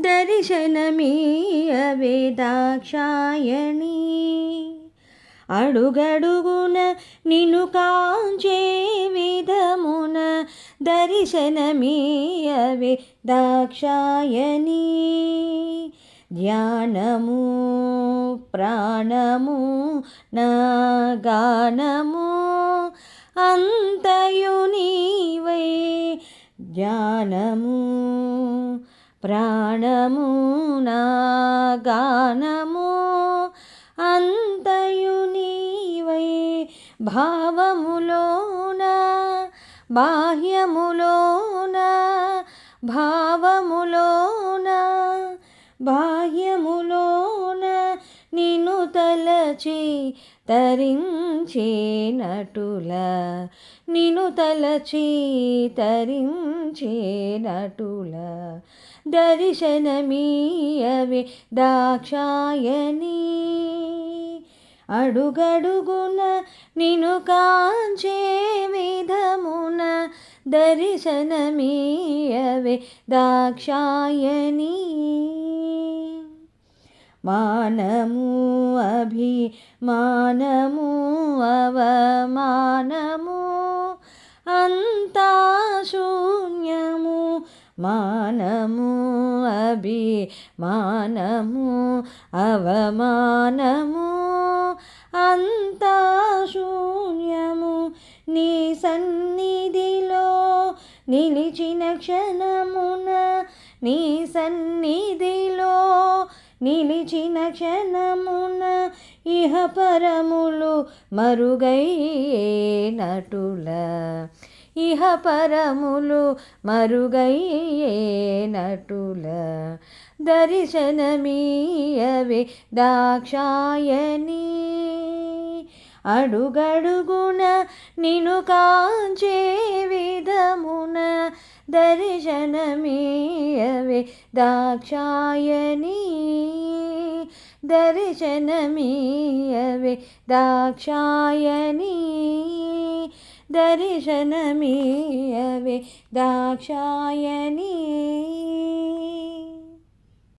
దర్శనమీయవే దాక్షాయణి అడుగడుగున నిన్ను కాంచే విధమున దర్శనమీయవే దాక్షాయణి ధ్యానము ప్రాణము నా గానము అంతయు నీవై. ధ్యానము ప్రాణము నా గానము అంతయు నీవై భావములోన బాహ్యములోన భావములోన బాహ్యములోన నిన్ను తలచి తరించేనటుల నిన్ను తలచి తరించేనటుల దర్శనమీయవే దాక్షాయణి. అడుగడుగున నిను కాంచే విధమున దర్శనమీయవే దాక్షాయణి. మానము అభిమానము అవమానము అంతా శూన్యము మానము అభిమానము అవమానము అంతా శూన్యము నీ సన్నిధిలో నిలిచిన క్షణమున నీ సన్నిధి నిలిచిన క్షణమున ఇహ పరములు మరుగైనటుల ఇహ పరములు మరుగైనటుల దర్శనమీయవే దాక్షాయని అడుగడుగున నిను కాంచే విధమున దర్శనమీయవే దాక్షాయణి దర్శనమీయవే దాక్షాయణి దర్శనమీయవే దాక్షాయణి